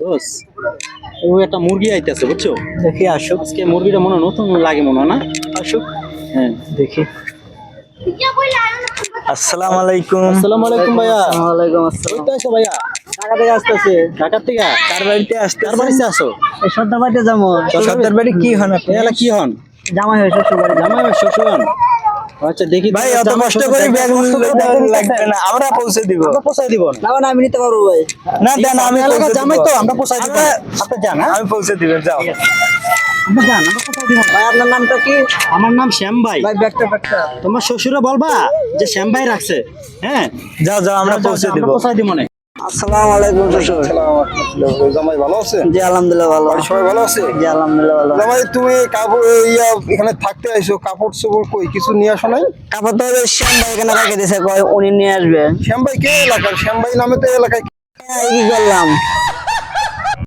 দোষ ও একটা মুরগি আইতেছে বুঝছ? দেখি আসুক। আজকে মুরগিটা মনে নতুন লাগে মনে না? আসুক। হ্যাঁ দেখি। আসসালামু আলাইকুম। আসসালামু আলাইকুম ভাইয়া। ওয়ালাইকুম আসসালাম। কোথায় আছো ভাইয়া? টাকা থেকে আসতেছে। ঢাকার থেকে? কার বাড়িতে আসতে কার বাড়িতে আসো এই সর্দার বাড়িতে যাব। সর্দার বাড়ি কি হন আপনি? এলা কি হন? জামাই হয়ে শ্বশুর বাড়ি জামাই বা শ্বশুর হন? আচ্ছা দেখি ভাই তোমার অত কষ্ট করে ব্যাগ লাগবে না আমরা পৌঁছে দিব। আমরা পোষাই দিব। না না আমি নিতে পারব ভাই। না দেন আমি এলাকার পৌঁছে জামাই তো আমরা পোষাই দিব। আপনি যান হ্যাঁ? আমি পৌঁছে দিবেন যাও। যান আমরা পোষাই দিব। ভাই আপনার নামটা কি? আমার নাম শ্যাম ভাই। ভাই ব্যাগটা ব্যাগটা। তোমার শ্বশুরে বলবা যে শ্যাম ভাই রাখছে হ্যাঁ? যাও যাও আমরা পৌঁছে দিব আমরা পোষাই দিব না আসসালামু আলাইকুম শ্বশুর জামাই ভালো আছে জি আলহামদুলিল্লাহ ভালো। সবাই ভালো আছে? জি আলহামদুলিল্লাহ ভালো। জামাই তুমি কাপড় ইয়া এখানে থাকতে আইছো কাপড় চোপড় কই? কিছু নিয়ে আসো নাই? কাপড় তো শ্যাম ভাই এখানে রেখে দিয়েছে কয় উনি নিয়ে আসবে। শ্যামবাই কে এলাকার? শ্যামবাই নামে তো এলাকায় কি করলাম?